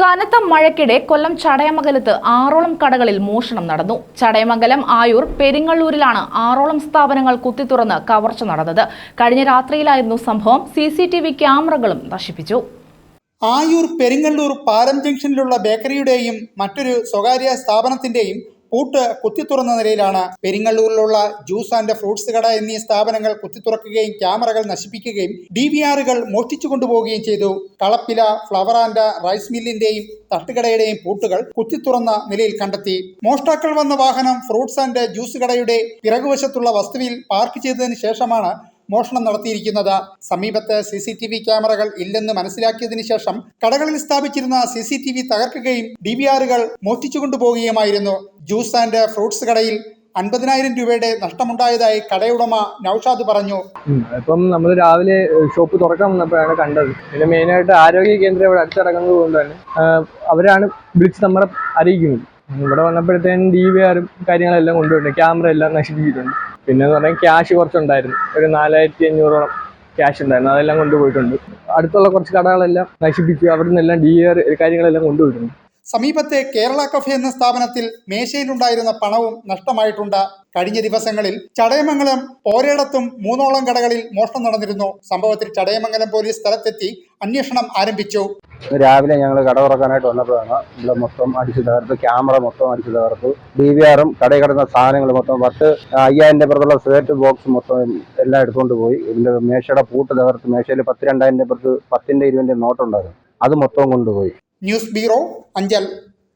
കനത്ത മഴയ്ക്കിടെ കൊല്ലം ചടയമംഗലത്ത് ആറോളം കടകളിൽ മോഷണം നടന്നു. ചടയമംഗലം ആയൂർ പെരിങ്ങള്ളൂരിലാണ് ആറോളം സ്ഥാപനങ്ങൾ കുത്തിത്തുറന്ന് കവർച്ച നടന്നത്. കഴിഞ്ഞ രാത്രിയിലായിരുന്നു സംഭവം. സി സി ടി വി ക്യാമറകളും നശിപ്പിച്ചു. ആയൂർ പെരിങ്ങള്ളൂർ പാലം ജംഗ്ഷനിലുള്ള ബേക്കറിയുടെയും മറ്റൊരു സ്വകാര്യ സ്ഥാപനത്തിന്റെയും പൂട്ട് കുത്തിത്തുറന്ന നിലയിലാണ് പെരിങ്ങള്ളൂരിലുള്ള ജ്യൂസ് ആൻഡ് ഫ്രൂട്ട്സ് കട എന്നീ സ്ഥാപനങ്ങൾ കുത്തിത്തുറക്കുകയും ക്യാമറകൾ നശിപ്പിക്കുകയും ഡി വി ആറുകൾ മോഷ്ടിച്ചു കൊണ്ടുപോവുകയും ചെയ്തു. കളപ്പില ഫ്ലവർ ആൻഡ് റൈസ് മില്ലിന്റെയും തട്ടുകടയുടെയും പൂട്ടുകൾ കുത്തിത്തുറന്ന നിലയിൽ കണ്ടെത്തി. മോഷ്ടാക്കൾ വന്ന വാഹനം ഫ്രൂട്ട്സ് ആൻഡ് ജ്യൂസ് കടയുടെ പിറകുവശത്തുള്ള വസ്തുവിൽ പാർക്ക് ചെയ്തതിനു ശേഷമാണ് മോഷണം നടത്തിയിരിക്കുന്നത്. സമീപത്ത് സി സി ടി വി ക്യാമറകൾ ഇല്ലെന്ന് മനസ്സിലാക്കിയതിനു ശേഷം കടകളിൽ സ്ഥാപിച്ചിരുന്ന സി സി ടി വി തകർക്കുകയും ഡി വി ആറുകൾ മോഷ്ടിച്ചുകൊണ്ടുപോകുകയുമായിരുന്നു ജ്യൂസ് ആൻഡ് ഫ്രൂട്ട്സ് കടയിൽ അൻപതിനായിരം രൂപയുടെ നഷ്ടമുണ്ടായതായി കടയുടമ നൌഷാദ് പറഞ്ഞു. ഇപ്പം നമ്മൾ രാവിലെ ഷോപ്പ് തുറക്കാൻ വന്നപ്പോഴാണ് കണ്ടത്. പിന്നെ മെയിനായിട്ട് ആരോഗ്യ കേന്ദ്രം ഇവിടെ അടുത്തിറങ്ങുന്നത് കൊണ്ട് തന്നെ അവരാണ് വിളിച്ച് നമ്മളെ അറിയിക്കുന്നത്. ഇവിടെ വന്നപ്പോഴത്തേനും ഡി വി ആറും കാര്യങ്ങളെല്ലാം കൊണ്ടുപോയിട്ടുണ്ട് ക്യാമറ എല്ലാം നശിപ്പിച്ചിട്ടുണ്ട്. പിന്നെ എന്ന് പറഞ്ഞാൽ ക്യാഷ് കുറച്ചുണ്ടായിരുന്നു. ഒരു നാലായിരത്തി അഞ്ഞൂറോളം ക്യാഷ് ഉണ്ടായിരുന്നു. അതെല്ലാം കൊണ്ടുപോയിട്ടുണ്ട്. അടുത്തുള്ള കുറച്ച് കടകളെല്ലാം നശിപ്പിച്ചു. അവിടെ നിന്നെല്ലാം ഡി ആർ കാര്യങ്ങളെല്ലാം കൊണ്ടുപോയിട്ടുണ്ട് സമീപത്തെ കേരള കഫേ എന്ന സ്ഥാപനത്തിൽ മേശയിലുണ്ടായിരുന്ന പണവും നഷ്ടമായിട്ടുണ്ട്. കഴിഞ്ഞ ദിവസങ്ങളിൽ ചടയമംഗലം പോരേടത്തും മൂന്നോളം കടകളിൽ മോഷണം നടന്നിരുന്നു. സംഭവത്തിൽ ചടയമംഗലം പോലീസ് സ്ഥലത്തെത്തി അന്വേഷണം ആരംഭിച്ചു. രാവിലെ ഞങ്ങൾ കട തുറക്കാനായിട്ട് വന്നപ്പോഴാണ് ഇവിടെ മൊത്തം അടിച്ചു തകർത്ത് ക്യാമറ മൊത്തം അടിച്ചു തകർത്തു. ഡി വി ആറും കടയിൽ കിടന്ന സാധനങ്ങൾ മൊത്തം പത്ത് അയ്യായിരം പുറത്തുള്ള സ്വേറ്റ് ബോക്സ് മൊത്തം എല്ലാം എടുത്തുകൊണ്ട് പോയി. ഇതിന്റെ മേശയുടെ പൂട്ട് തകർത്ത് മേശയിൽ പത്ത് രണ്ടായിരം പുറത്ത് പത്തിന്റെ ഇരുപതിന്റെ നോട്ടുണ്ടായിരുന്നു. അത് മൊത്തം കൊണ്ടുപോയി. News bureau Anchal